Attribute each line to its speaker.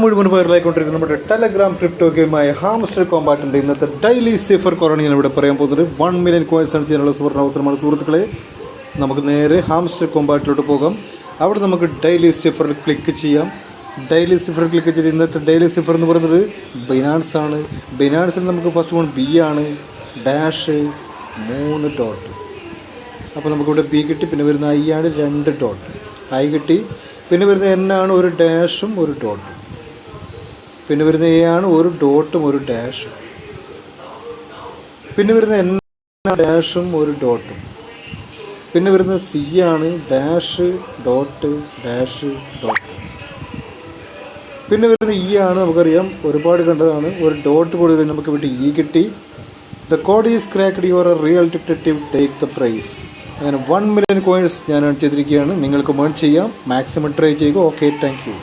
Speaker 1: മുഴുവൻ വൈറലായിക്കൊണ്ടിരിക്കുന്ന നമ്മുടെ ടെലഗ്രാം ക്രിപ്റ്റോ ഗെയിമായ ഹാംസ്റ്റർ കോമ്പാറ്റിന്റെ ഇന്നത്തെ ഡെയിലി സിഫർ കുറവാണ് ഞാൻ ഇവിടെ പറയാൻ പോകുന്നത്. വൺ മില്യൺ കോയിൻസ് ആണ് ചെയ്യാനുള്ള സുവർണ അവസരമാണ്. സുഹൃത്തുക്കളെ നമുക്ക് നേരെ ഹാംസ്റ്റർ കോമ്പാറ്റിലോട്ട് പോകാം. അവിടെ നമുക്ക് ഡെയിലി സിഫറിൽ ക്ലിക്ക് ചെയ്യാം. ഡെയിലി സിഫർ ക്ലിക്ക് ചെയ്ത് ഇന്നത്തെ ഡെയിലി സിഫർ എന്ന് പറയുന്നത് ബിനാൻസ് ആണ്. ബിനാൻസിൽ നമുക്ക് ഫസ്റ്റ് വൺ ബി ആണ്. ഡാഷ് മൂന്ന് ഡോട്ട് അപ്പോൾ നമുക്കിവിടെ ബി കിട്ടി പിന്നെ വരുന്ന ഐ ആണ് രണ്ട് ഡോട്ട് ഐ കിട്ടി പിന്നെ വരുന്ന എൻ ആണ് ഒരു ഡാഷും ഒരു ഡോട്ടും പിന്നെ വരുന്ന എ ആണ് ഒരു ഡോട്ടും ഒരു ഡാഷും. പിന്നെ വരുന്ന എൻ ഡാഷും ഒരു ഡോട്ടും. പിന്നെ വരുന്ന സി ആണ് ഡാഷ് ഡോട്ട് ഡാഷ് ഡോട്ട്. പിന്നെ വരുന്ന ഇ ആണ് നമുക്കറിയാം ഒരുപാട് കണ്ടതാണ്. ഒരു ഡോട്ട് കൂടി നമുക്ക് ഇവിടെ ഇ കിട്ടി. The code is cracked your real detective take the prize അങ്ങനെ വൺ മില്യൺ കോയിൻസ് ഞാൻ ചെയ്തിരിക്കുകയാണ്. നിങ്ങൾക്ക് മേൺ ചെയ്യാം. മാക്സിമം ട്രൈ ചെയ്യുക. Okay thank you